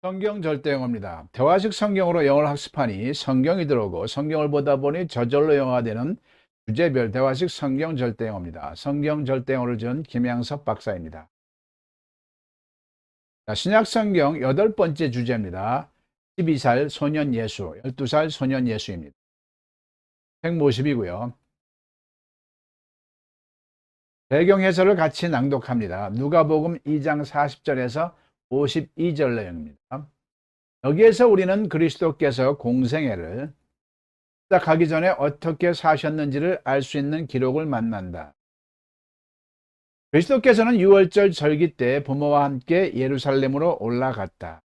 성경 절대 영어입니다. 대화식 성경으로 영어를 학습하니 성경이 들어오고 성경을 보다 보니 저절로 영어가 되는 주제별 대화식 성경 절대 영어입니다. 성경 절대 영어를 준 김양섭 박사입니다. 자, 신약 성경 여덟 번째 주제입니다. 12살 소년 예수, 12살 소년 예수입니다. 150이고요. 배경 해설을 같이 낭독합니다. 누가복음 2장 40절에서 52절 내용입니다. 여기에서 우리는 그리스도께서 공생애를 시작하기 전에 어떻게 사셨는지를 알 수 있는 기록을 만난다. 그리스도께서는 6월절 절기 때 부모와 함께 예루살렘으로 올라갔다.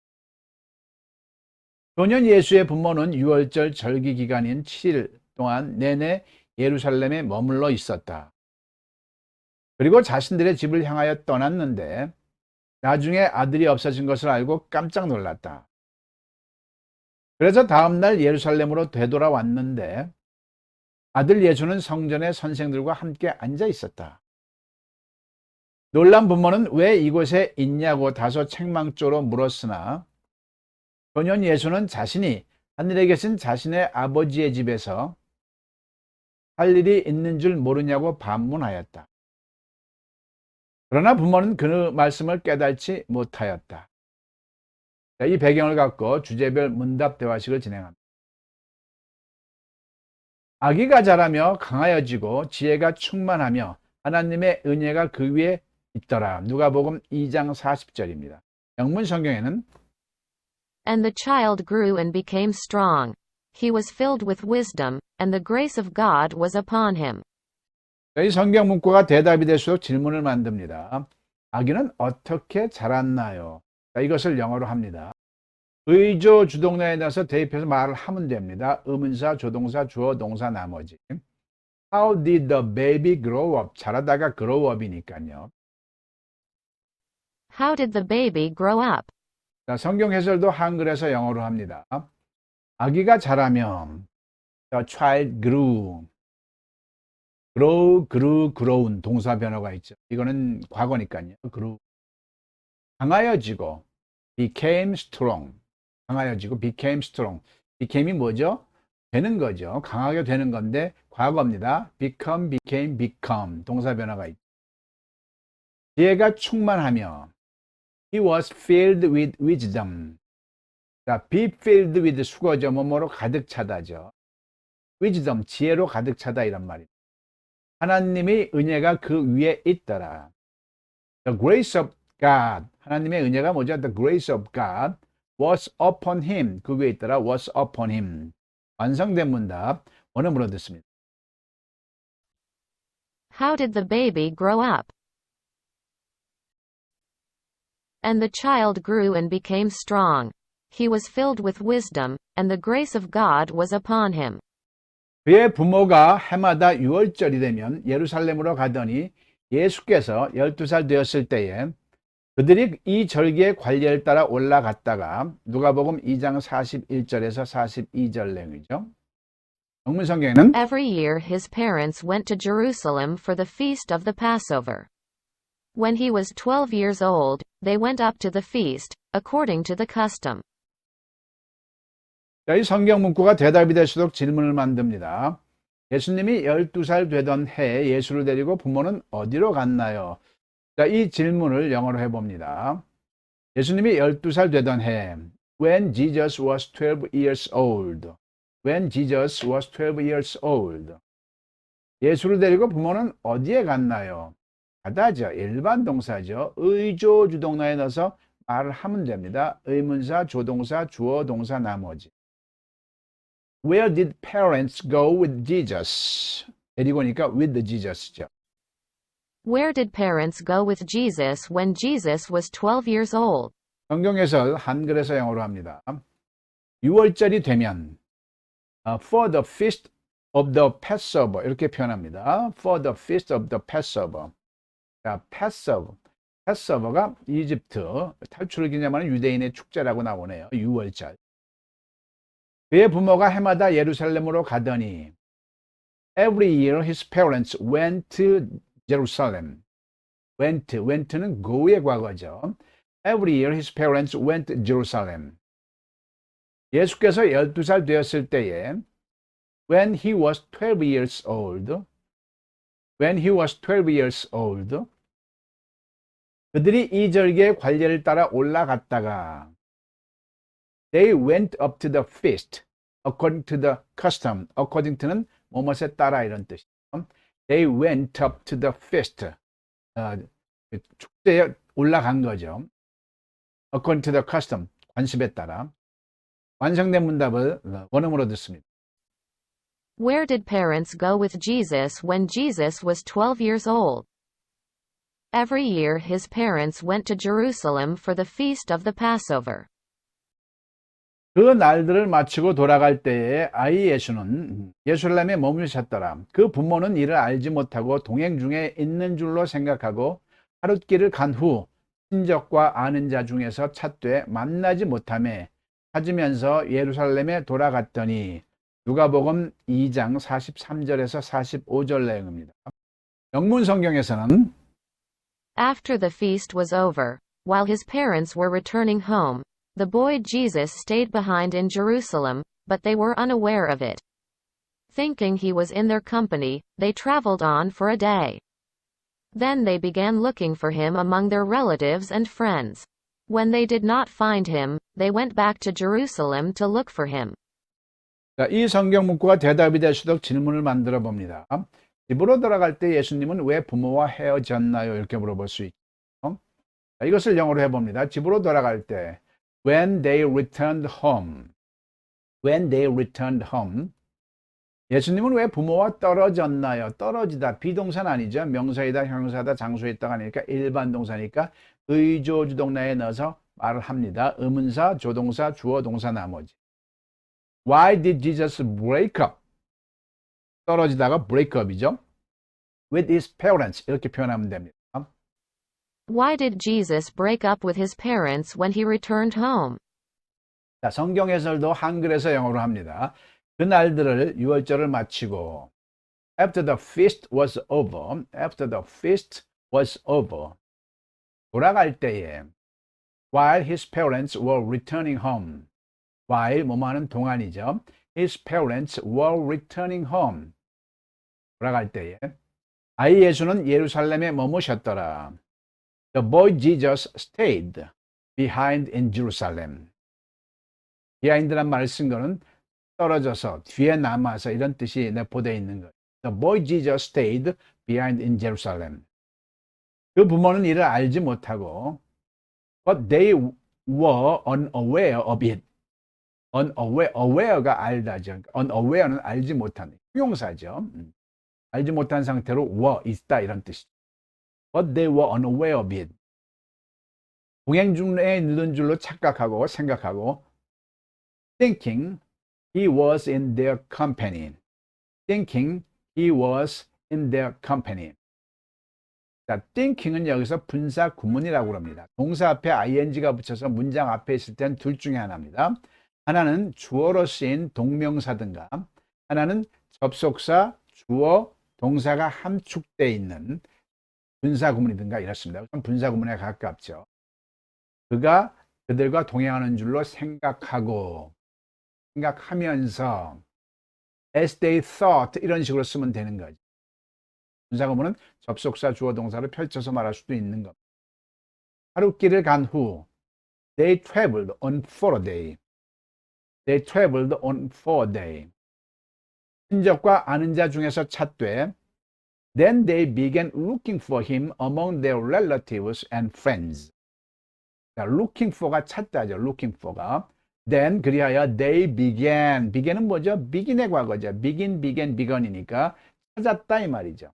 소년 예수의 부모는 6월절 절기 기간인 7일 동안 내내 예루살렘에 머물러 있었다. 그리고 자신들의 집을 향하여 떠났는데 나중에 아들이 없어진 것을 알고 깜짝 놀랐다. 그래서 다음날 예루살렘으로 되돌아왔는데 아들 예수는 성전의 선생들과 함께 앉아 있었다. 놀란 부모는 왜 이곳에 있냐고 다소 책망조로 물었으나 소년 예수는 자신이 하늘에 계신 자신의 아버지의 집에서 할 일이 있는 줄 모르냐고 반문하였다. 그러나 부모는 그 말씀을 깨닫지 못하였다. 자, 이 배경을 갖고 주제별 문답 대화식을 진행합니다. 아기가 자라며 강하여지고 지혜가 충만하며 하나님의 은혜가 그 위에 있더라. 누가복음 2장 40절입니다. 영문 성경에는 And the child grew and became strong. He was filled with wisdom, and the grace of God was upon him. 이 성경 문구가 대답이 될수록 질문을 만듭니다. 아기는 어떻게 자랐나요? 자, 이것을 영어로 합니다. 의조 주동사에 넣어서 대입해서 말을 하면 됩니다. 의문사, 조동사, 주어, 동사, 나머지. How did the baby grow up? 자라다가 grow up이니까요. How did the baby grow up? 자, 성경 해설도 한글에서 영어로 합니다. 아기가 자라면 the child grew. grow, grew, grown 동사 변화가 있죠. 이거는 과거니까요. grew. 강하여지고 became strong. 강하여지고 became strong. became이 뭐죠? 되는 거죠. 강하게 되는 건데 과거입니다. become, became, become 동사 변화가 있죠. 지혜가 충만하며 he was filled with wisdom. 자, be filled with 수거죠. 뭐뭐로 가득 차다죠. wisdom, 지혜로 가득 차다 이란 말입니다. 하나님의 은혜가 그 위에 있더라. The grace of God. 하나님의 은혜가 뭐죠? The grace of God was upon him. 그 위에 있더라. was upon him. 완성된 문답. 원어문으로 듣습니다. How did the baby grow up? And the child grew and became strong. He was filled with wisdom, and the grace of God was upon him. 그의 부모가 해마다 6월절이 되면 예루살렘으로 가더니 예수께서 12살 되었을 때에 그들이 이 절기의 관례를 따라 올라갔다가 누가복음 2장 41절에서 42절 내용이죠. 영문 성경에는 Every year his parents went to Jerusalem for the feast of the Passover. When he was 12 years old, they went up to the feast, according to the custom. 자, 이 성경 문구가 대답이 될수록 질문을 만듭니다. 예수님이 12살 되던 해에 예수를 데리고 부모는 어디로 갔나요? 자, 이 질문을 영어로 해봅니다. 예수님이 12살 되던 해, when Jesus was 12 years old. when Jesus was 12 years old. 예수를 데리고 부모는 어디에 갔나요? 가다죠. 일반 동사죠. 의조 주동사에 넣어서 말을 하면 됩니다. 의문사, 조동사, 주어, 동사, 나머지. Where did parents go with Jesus? 데리고 오니까 with Jesus죠. Where did parents go with Jesus when Jesus was 12 years old? 성경에서 한글에서 영어로 합니다. 6월절이 되면 uh, for the feast of the Passover 이렇게 표현합니다. For the feast of the Passover. 자, Passover. Passover가 이집트 탈출을 기념하는 유대인의 축제라고 나오네요. 6월절. 그의 부모가 해마다 예루살렘으로 가더니 Every year his parents went to Jerusalem. went, went는 go의 과거죠. Every year his parents went to Jerusalem. 예수께서 12살 되었을 때에 when he was 12 years old when he was 12 years old 그들이 이 절기의 관례를 따라 올라갔다가 they went up to the feast according to the custom according to는 뭐뭇에 따라 이런 뜻이죠. they went up to the feast 어, 그 축제에 올라간 거죠. according to the custom 관습에 따라 완성된 문답을 어, 원음으로 듣습니다. Where did parents go with Jesus when Jesus was 12 years old? Every year his parents went to Jerusalem for the feast of the Passover. 그 날들을 마치고 돌아갈 때에 아이 예수는 예루살렘에 머무르셨더라. 그 부모는 이를 알지 못하고 동행 중에 있는 줄로 생각하고 하룻길을 간 후 친족과 아는 자 중에서 찾되 만나지 못함에 찾으면서 예루살렘에 돌아갔더니 누가복음 2장 43절에서 45절 내용입니다. 영문 성경에서는 After the feast was over, while his parents were returning home, the boy Jesus stayed behind in Jerusalem, but they were unaware of it. Thinking he was in their company, they traveled on for a day. Then they began looking for him among their relatives and friends. When they did not find him, they went back to Jerusalem to look for him. 자, 이 성경 문구가 대답이 될 수 있도록 질문을 만들어 봅니다. 집으로 돌아갈 때 예수님은 왜 부모와 헤어졌나요? 이렇게 물어볼 수 있죠. 자, 이것을 영어로 해봅니다. 집으로 돌아갈 때 when they returned home when they returned home 예수님은 왜 부모와 떨어졌나요? 떨어지다 비동산 아니죠. 명사이다 형사다 장소에 있다가 아니니까 일반 동사니까 의조주동사에 넣어서 말을 합니다. 의문사, 조동사, 주어, 동사 나머지. Why did Jesus break up? 떨어지다가 break up이죠. With his parents 이렇게 표현하면 됩니다. Why did Jesus break up with his parents when he returned home? 자, 성경 해설도 한글에서 영어로 합니다. 그 날들을 유월절을 마치고 after the feast was over, after the feast was over 돌아갈 때에 while his parents were returning home while 뭐뭐 하는 동안이죠. his parents were returning home 돌아갈 때에 아이 예수는 예루살렘에 머무셨더라. The boy Jesus stayed behind in Jerusalem. behind란 말을 쓴 거는 떨어져서 뒤에 남아서 이런 뜻이 내포되어 있는 거예요. The boy Jesus stayed behind in Jerusalem. 그 부모는 이를 알지 못하고 but they were unaware of it. unaware, aware가 알다죠. unaware는 알지 못하는 형용사죠. 음. 알지 못한 상태로 were 있다 이런 뜻이죠. But they were unaware of it. 동행 중에 늦은 줄로 착각하고 생각하고 thinking he was in their company. thinking he was in their company. 자, thinking은 여기서 분사 구문이라고 합니다. 동사 앞에 ing가 붙여서 문장 앞에 있을 땐 둘 중에 하나입니다. 하나는 주어로 쓰인 동명사든가 하나는 접속사, 주어, 동사가 함축되어 있는 분사 구문이든가 이렇습니다. 분사 구문에 가깝죠. 그가 그들과 동행하는 줄로 생각하고 생각하면서 as they thought 이런 식으로 쓰면 되는 거죠. 분사 구문은 접속사 주어 동사를 펼쳐서 말할 수도 있는 겁니다. 하루 길을 간 후 they traveled on for a day. They traveled on for a day. 친족과 아는 자 중에서 찾되 Then they began looking for him among their relatives and friends. 자, looking for가 찾다죠. looking for가. Then 그리하여 they began. began은 뭐죠? begin의 과거죠. begin, began, begun이니까 찾았다 이 말이죠.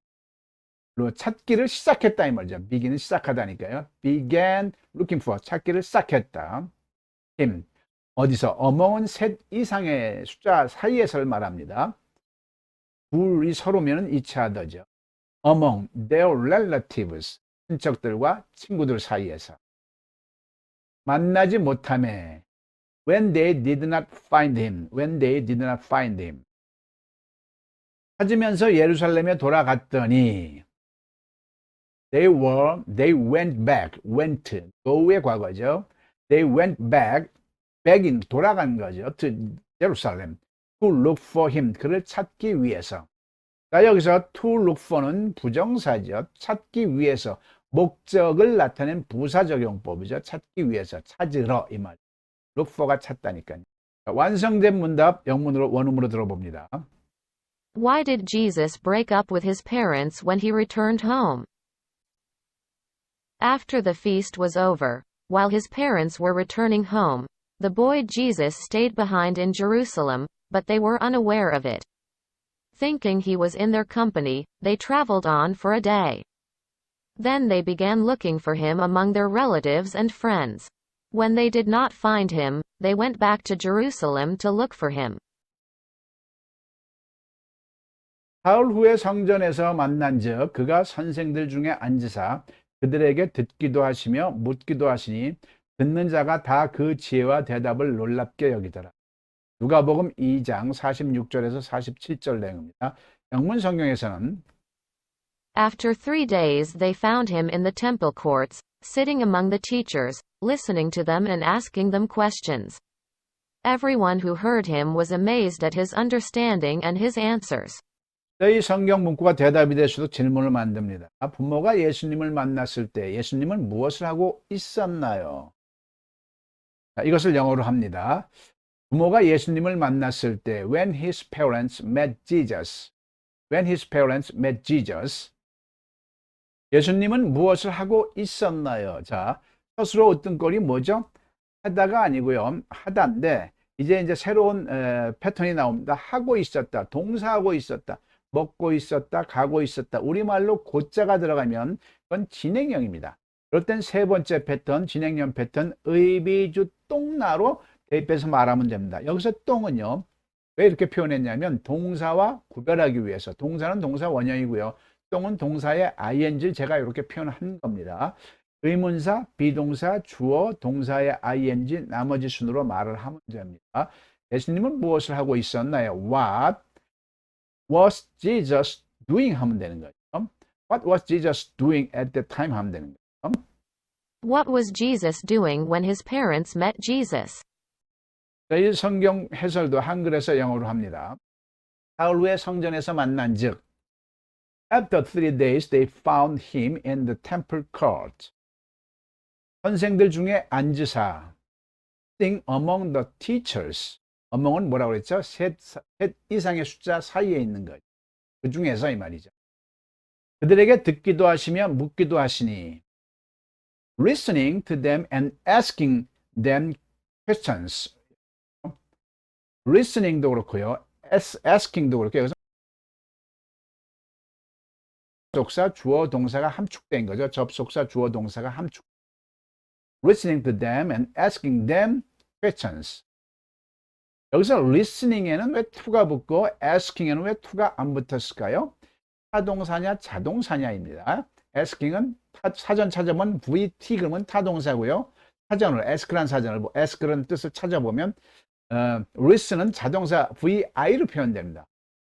그리고 찾기를 시작했다 이 말이죠. begin은 시작하다니까요. began looking for 찾기를 시작했다. him 어디서 among은 셋 이상의 숫자 사이에서를 말합니다. 둘이 서로면 each other죠. Among their relatives 친척들과 친구들 사이에서 만나지 못함에 when they did not find him when they did not find him 찾으면서 예루살렘에 돌아갔더니 they were they went back went go의 과거죠 they went back back인 돌아간 거죠 to Jerusalem to look for him 그를 찾기 위해서 자 여기서 to look for는 부정사죠 찾기 위해서 목적을 나타낸 부사적 용법이죠 찾기 위해서 찾으러 이 말 look for가 찾다니까요 자, 완성된 문답 영문으로 원음으로 들어봅니다 Why did Jesus break up with his parents when he returned home? After the feast was over, while his parents were returning home, the boy Jesus stayed behind in Jerusalem, but they were unaware of it. Thinking he was in their company, they traveled on for a day. Then they began looking for him among their relatives and friends. When they did not find him, they went back to Jerusalem to look for him. 사흘 후에 성전에서 만난즉 그가 선생들 중에 앉으사 그들에게 듣기도 하시며 묻기도 하시니 듣는 자가 다 그 지혜와 대답을 놀랍게 여기더라. 누가복음 2장 46절에서 47절 내용입니다. 영문 성경에서는 After three days they found him in the temple courts, sitting among the teachers, listening to them and asking them questions. Everyone who heard him was amazed at his understanding and his answers. 이 성경 문구가 대답이 될 수도 질문을 만듭니다. 부모가 예수님을 만났을 때 예수님은 무엇을 하고 있었나요? 자, 이것을 영어로 합니다. 부모가 예수님을 만났을 때 when his parents met Jesus when his parents met Jesus 예수님은 무엇을 하고 있었나요? 자, 스스로 어떤 꼴이 뭐죠? 하다가 아니고요. 하다인데 이제 이제 새로운 에, 패턴이 나옵니다. 하고 있었다. 동사하고 있었다. 먹고 있었다, 가고 있었다. 우리말로 고자가 들어가면 그건 진행형입니다. 그럴 땐 세 번째 패턴, 진행형 패턴, 의비주 똥나로 대입해서 말하면 됩니다. 여기서 똥은요, 왜 이렇게 표현했냐면 동사와 구별하기 위해서. 동사는 동사 원형이고요. 똥은 동사의 ing를 제가 이렇게 표현한 겁니다. 의문사, 비동사, 주어, 동사의 ing, 나머지 순으로 말을 하면 됩니다. 예수님은 무엇을 하고 있었나요? What was Jesus doing 하면 되는 거죠. What was Jesus doing at that time 하면 되는 거죠. What was Jesus doing when his parents met Jesus? 저희 성경 해설도 한글에서 영어로 합니다. 사흘 후에 성전에서 만난 즉 After three days they found him in the temple court. 선생들 중에 앉으사 sitting among the teachers. among은 뭐라고 그랬죠? 셋, 셋 이상의 숫자 사이에 있는 거죠. 그 중에서 이 말이죠. 그들에게 듣기도 하시며 묻기도 하시니 listening to them and asking them questions. Listening도 그렇고요. as- asking도 그렇고요. 여기서 접속사, 주어, 동사가 함축된 거죠. 접속사, 주어, 동사가 함축. listening to them and asking them questions. 여기서 listening에는 왜 to가 붙고 asking에는 왜 to가 안 붙었을까요? 타동사냐 자동사냐입니다. asking은 타- 사전 찾아보면 VT 그러면 타동사고요. 사전을 ask란 사전을 뭐 ask라는 뜻을 찾아보면 어, listen은 자동사 VI로 표현됩니다.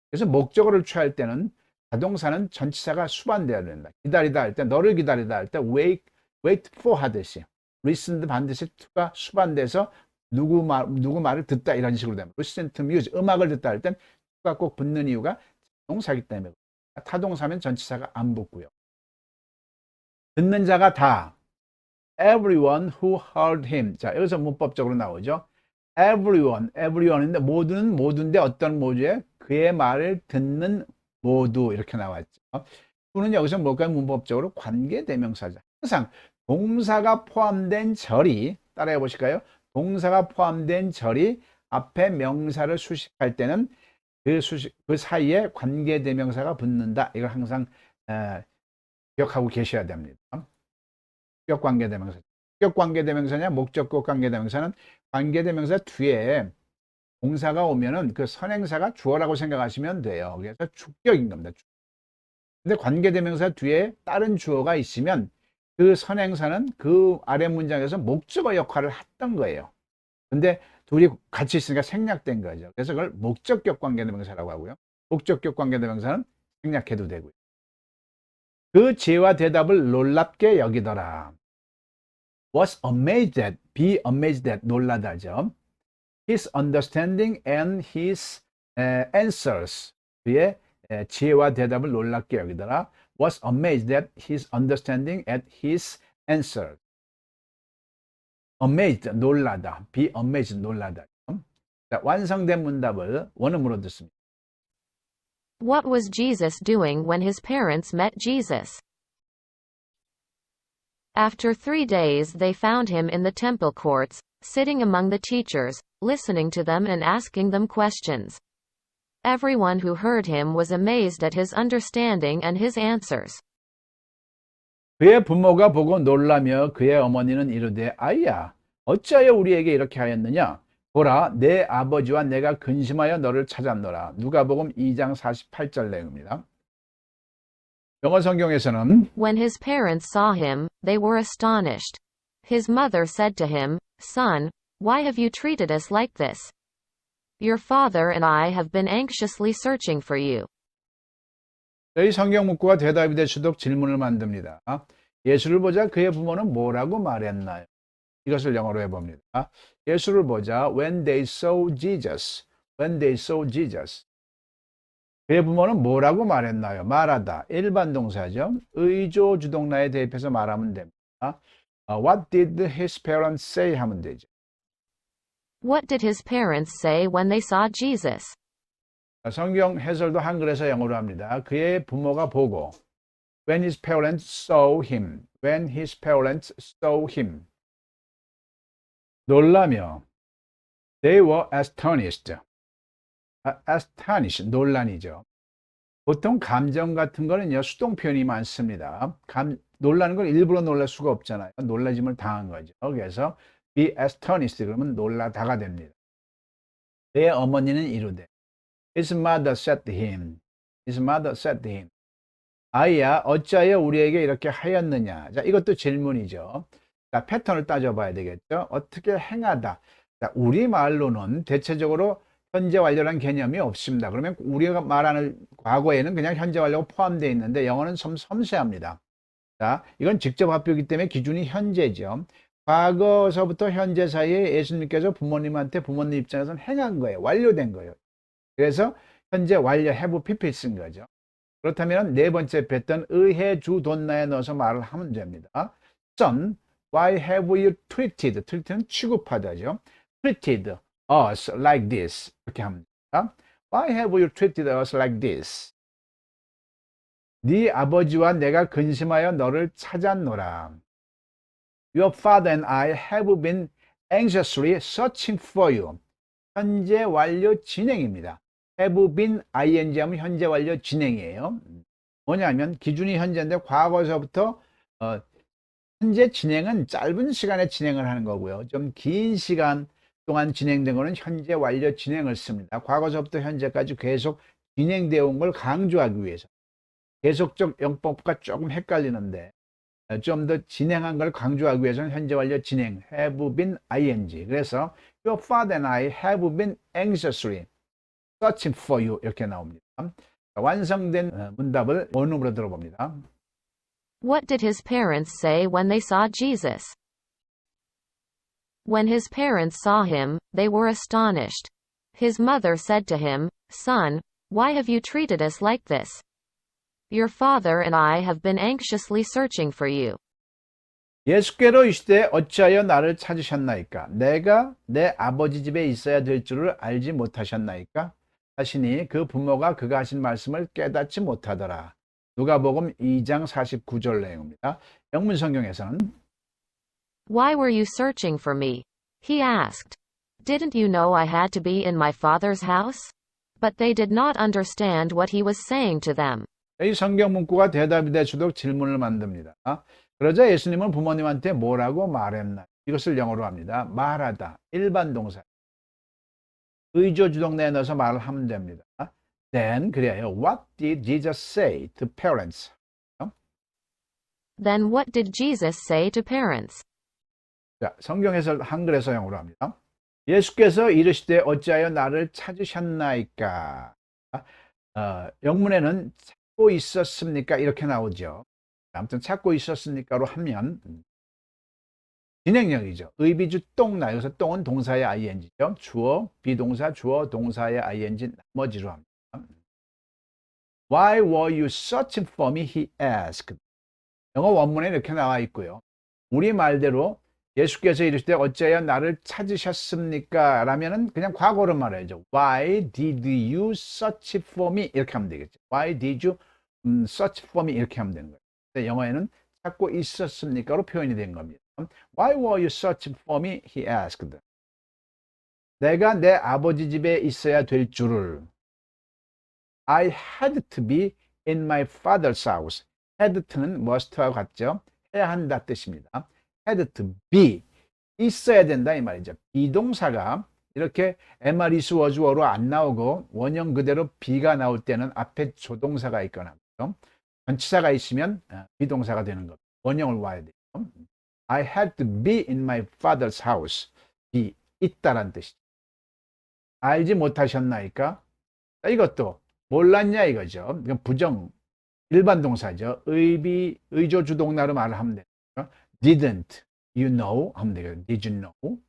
그래서 목적어를 취할 때는 자동사는 전치사가 수반되어야 된다. 기다리다 할 때 너를 기다리다 할 때 wait wait for 하듯이 listen도 반드시 to가 수반돼서 누구 말 누구 말을 듣다 이런 식으로 됩니다. listen to music 음악을 듣다 할 땐 to가 꼭 붙는 이유가 동사이기 때문에 타동사면 전치사가 안 붙고요. 듣는 자가 다 everyone who heard him. 자, 여기서 문법적으로 나오죠. Everyone, everyone인데 모두는 모두인데 어떤 모두에 그의 말을 듣는 모두 이렇게 나왔죠. 또는 여기서 뭘까요? 문법적으로 관계 대명사죠. 항상 동사가 포함된 절이 따라해 보실까요? 동사가 포함된 절이 앞에 명사를 수식할 때는 그 수식 그 사이에 관계 대명사가 붙는다. 이걸 항상 에, 기억하고 계셔야 됩니다. 격 관계 대명사. 격 관계 대명사냐 목적격 관계 대명사는 관계대명사 뒤에 동사가 오면은 그 선행사가 주어라고 생각하시면 돼요. 그래서 주격인 겁니다. 근데 관계대명사 뒤에 다른 주어가 있으면 그 선행사는 그 아래 문장에서 목적어 역할을 했던 거예요. 근데 둘이 같이 있으니까 생략된 거죠. 그래서 그걸 목적격 관계대명사라고 하고요. 목적격 관계대명사는 생략해도 되고요. 그 제와 대답을 놀랍게 여기더라. was amazed be amazed at, 놀라다죠. his understanding and his 에, answers. 그의 에, 지혜와 대답을 놀랍게 여기더라. was amazed at his understanding at his answer. amazed, 놀라다. be amazed, 놀라다. 자, 완성된 문답을 원음으로 듣습니다. What was Jesus doing when his parents met Jesus? After three days they found him in the temple courts, sitting among the teachers, listening to them and asking them questions. Everyone who heard him was amazed at his understanding and his answers. 그의 부모가 보고 놀라며 그의 어머니는 이르되 아이야 어찌하여 우리에게 이렇게 하였느냐 보라 내 아버지와 내가 근심하여 너를 찾았노라 누가복음 2장 48절 내용입니다. 영어 성경에서는 When his parents saw him, they were astonished. His mother said to him, Son, why have you treated us like this? Your father and I have been anxiously searching for you. 저희 성경 문구가 대답이 되시도록 질문을 만듭니다. 예수를 보자 그의 부모는 뭐라고 말했나요? 이것을 영어로 해봅니다. 예수를 보자 when they saw Jesus, when they saw Jesus. 그의 부모는 뭐라고 말했나요? 말하다. 일반 동사죠. 의조 주동사에 대입해서 말하면 됩니다. 어, What did his parents say? 하면 되죠. What did his parents say when they saw Jesus? 성경 해설도 한글에서 영어로 합니다. 그의 부모가 보고 when his parents saw him, when his parents saw him 놀라며 they were astonished. 아, astonished 놀란이죠. 보통 감정 같은 거는요 수동 표현이 많습니다. 감 놀라는 걸 일부러 놀랄 수가 없잖아요. 놀라짐을 당한 거죠. 그래서 be astonished 그러면 놀라다가 됩니다. 내 어머니는 이르되 His mother said to him. His mother said to him. 아이야, 어찌하여 우리에게 이렇게 하였느냐? 자, 이것도 질문이죠. 자, 패턴을 따져봐야 되겠죠. 어떻게 행하다. 자, 우리 말로는 대체적으로 현재 완료란 개념이 없습니다. 그러면 우리가 말하는 과거에는 그냥 현재 완료가 포함되어 있는데 영어는 좀 섬세합니다. 자, 이건 직접発표이기 때문에 기준이 현재죠. 과거서부터 현재 사이에 예수님께서 부모님한테 부모님 입장에서는 행한 거예요. 완료된 거예요. 그래서 현재 완료 have pp 쓴 거죠. 그렇다면 네 번째 뺐던 의해 주 돈나에 넣어서 말을 하면 됩니다. Son, why have you treated? treated는 취급하다죠. treated us like this. 이렇게 합니다. Why have you treated us like this? 네 아버지와 내가 근심하여 너를 찾았노라. Your father and I have been anxiously searching for you. 현재 완료 진행입니다. have been ing 하면 현재 완료 진행이에요. 뭐냐면 기준이 현재인데 과거서부터 어, 현재 진행은 짧은 시간에 진행을 하는 거고요. 좀 긴 시간 동안 진행된 거는 현재 완료 진행을 씁니다. 과거서부터 현재까지 계속 진행되어 온 걸 강조하기 위해서 계속적 영법과 조금 헷갈리는데 좀 더 진행한 걸 강조하기 위해서는 현재 완료 진행 have been ing 그래서 Your father and I have been anxiously searching for you 이렇게 나옵니다. 자, 완성된 어, 문답을 원음으로 들어봅니다. What did his parents say when they saw Jesus? When his parents saw him, they were astonished. His mother said to him, Son, why have you treated us like this? Your father and I have been anxiously searching for you. 예수께로 이시되 어찌하여 나를 찾으셨나이까? 내가 내 아버지 집에 있어야 될 줄을 알지 못하셨나이까? 하시니 그 부모가 그가 하신 말씀을 깨닫지 못하더라. 누가복음 2장 49절 내용입니다. 영문 성경에서는 Why were you searching for me? He asked. Didn't you know I had to be in my father's house? But they did not understand what he was saying to them. 이 성경 문구가 대답이 되도록 질문을 만듭니다. 그러자 예수님은 부모님한테 뭐라고 말했나? 이것을 영어로 합니다. 말하다. 일반 동사. 의조 주동사에 넣어서 말을 하면 됩니다. Then 그래요. What did Jesus say to parents? Then what did Jesus say to parents? 자, 성경 해설 한글 해서형으로 합니다. 예수께서 이르시되 어찌하여 나를 찾으셨나이까? 어, 영문에는 찾고 있었습니까? 이렇게 나오죠. 아무튼 찾고 있었습니까로 하면 음, 진행형이죠. 의비주 똥나 여기서 똥은 동사의 ing죠. 주어 비동사 주어 동사의 ing 나머지로 합니다. Why were you searching for me? He asked. 영어 원문에 이렇게 나와 있고요. 우리 말대로 예수께서 이르시되 어찌하여 나를 찾으셨습니까? 라면은 그냥 과거로 말해야죠. Why did you search for me? 이렇게 하면 되겠죠. Why did you 음, search for me? 이렇게 하면 되는 거예요. 영어에는 찾고 있었습니까로 표현이 된 겁니다. Why were you searching for me? He asked. 내가 내 아버지 집에 있어야 될 줄을 I had to be in my father's house. had to는 must와 같죠. 해야 한다 뜻입니다. Had to be 있어야 된다 이 말이죠. 비동사가 이렇게 MR이수 어주어로 안 나오고 원형 그대로 be가 나올 때는 앞에 조동사가 있거나? 전치사가 있으면 어, 비동사가 되는 것. 원형을 와야 돼요. I had to be in my father's house. be 있다란 뜻이죠. 알지 못하셨나이까? 자, 이것도 몰랐냐 이거죠. 이건 부정 일반 동사죠. 의비 의조 주동사로 말을 하면 돼요. Didn't you know 하면 되거든요. did you know?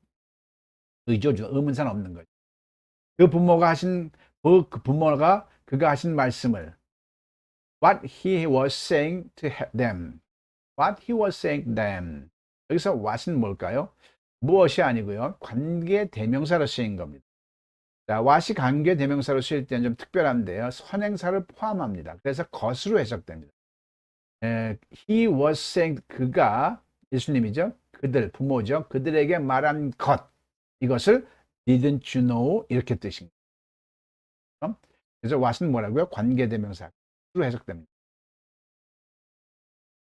의조 주 의문사는 없는 거죠. 그 부모가 하신 그, 그 부모가 그가 하신 말씀을 what he was saying to them. what he was saying to them. 여기서 what은 뭘까요? 무엇이 아니고요. 관계 대명사로 쓰인 겁니다. 자, what이 관계 대명사로 쓰일 때는 좀 특별한데요. 선행사를 포함합니다. 그래서 것으로 해석됩니다. 에, he was saying 그가 예수님이죠. 그들 부모죠. 그들에게 말한 것 이것을 didn't you know 이렇게 거죠. 그래서 what은 뭐라고요? 관계 대명사로 해석됩니다.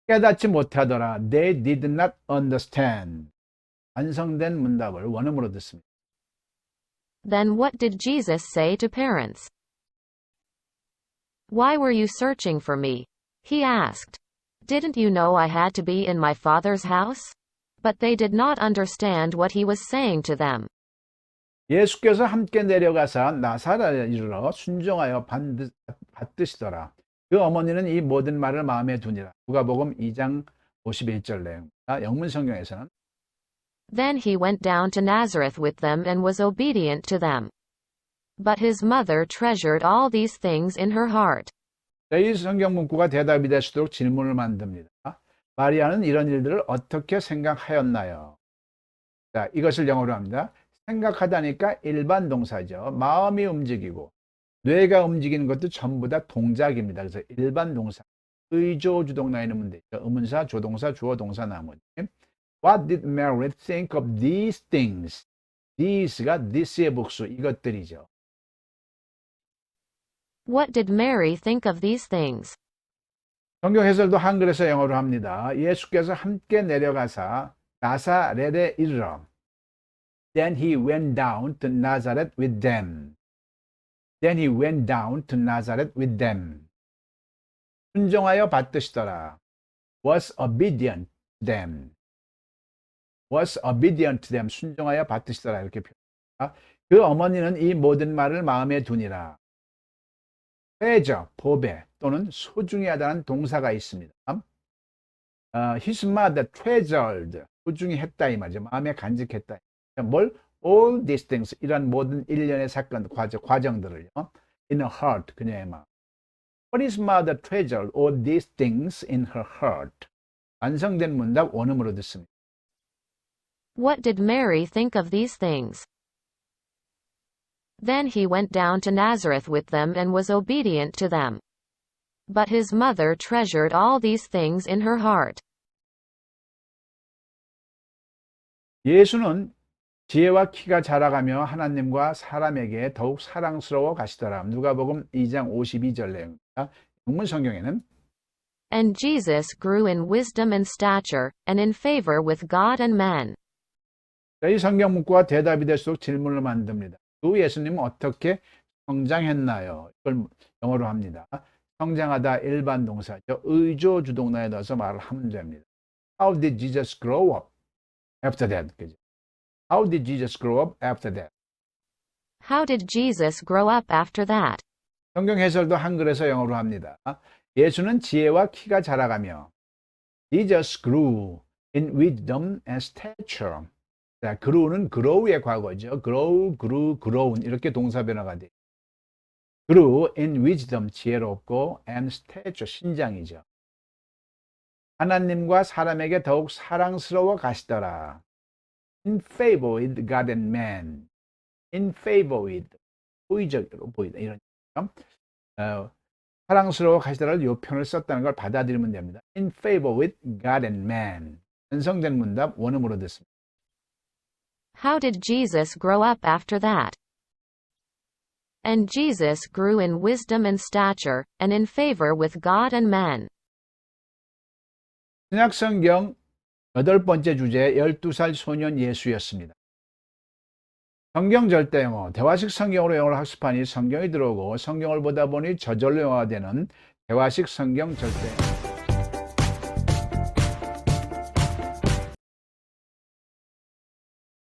깨닫지 못하더라. They did not understand. 완성된 문답을 원음으로 듣습니다. Then what did Jesus say to parents? Why were you searching for me? He asked. Didn't you know I had to be in my father's house? But they did not understand what he was saying to them. 예수께서 함께 내려가사 나사렛에 이르러 순종하여 받- 받드시더라. 그 어머니는 이 모든 말을 마음에 두니라. 누가복음 2장 51절 내용입니다. 영문 성경에서는 Then he went down to Nazareth with them and was obedient to them. But his mother treasured all these things in her heart. 자, 이 성경 문구가 대답이 될수 있도록 질문을 만듭니다. 마리아는 이런 일들을 어떻게 생각하였나요? 자, 이것을 영어로 합니다. 생각하다니까 일반 동사죠. 마음이 움직이고 뇌가 움직이는 것도 전부 다 동작입니다. 그래서 일반 동사. 의조 주동사에 넣으면 되죠. 의문사, 조동사, 주어 동사 나머지. What did Mary think of these things? These가 this의 복수 이것들이죠. What did Mary think of these things? 성경 해설도 한글에서 영어로 합니다. 예수께서 함께 내려가사 나사렛에 이르러 Then he went down to Nazareth with them. Then he went down to Nazareth with them. 순종하여 받드시더라. Was obedient to them. Was obedient to them. 순종하여 받드시더라. 이렇게 표현합니다. 그 어머니는 이 모든 말을 마음에 두니라. Treasure, 보배 또는 소중히 하다는 동사가 있습니다. 어, his mother treasured, 소중히 했다 이 말이죠. 마음에 간직했다. 뭘? all these things, 이런 모든 일련의 사건, 과정, 과정들을요. in her heart, 그녀의 마음. What is mother treasured all these things in her heart? 완성된 문답 원음으로 듣습니다. What did Mary think of these things? Then he went down to Nazareth with them and was obedient to them. But his mother treasured all these things in her heart. 예수는 지혜와 키가 자라가며 하나님과 사람에게 더욱 사랑스러워 가시더라. 누가복음 2장 52절 내용입니다. 영문 성경에는 And Jesus grew in wisdom and stature, and in favor with God and men. 자, 이 성경 문구가 대답이 될수록 질문을 만듭니다. 그 예수님은 어떻게 성장했나요? 이걸 영어로 합니다. 성장하다 일반 동사죠. 의조 주동사에 넣어서 말을 하면 됩니다. How did Jesus grow up after that? 그죠? How did Jesus grow up after that? How did Jesus grow up after that? 성경 해설도 한글에서 영어로 합니다. 예수는 지혜와 키가 자라가며 Jesus grew in wisdom and stature. 자, grew는 grow의 과거죠. grow, grew, grown 이렇게 동사 변화가 돼. grew in wisdom 지혜롭고 and stature 신장이죠. 하나님과 사람에게 더욱 사랑스러워 가시더라. in favor with God and man. in favor with 호의적으로 보이다 이런 어, 사랑스러워 가시더라를 요 표현을 썼다는 걸 받아들이면 됩니다. In favor with God and man. 완성된 문답 원음으로 듣습니다. How did Jesus grow up after that? And Jesus grew in wisdom and stature, and in favor with God and men. 신약 성경 여덟 번째 주제 12살 소년 예수였습니다. 성경 절대 영어, 대화식 성경으로 영어를 학습하니 성경이 들어오고 성경을 보다 보니 저절로 영어가 되는 대화식 성경 절대 영어.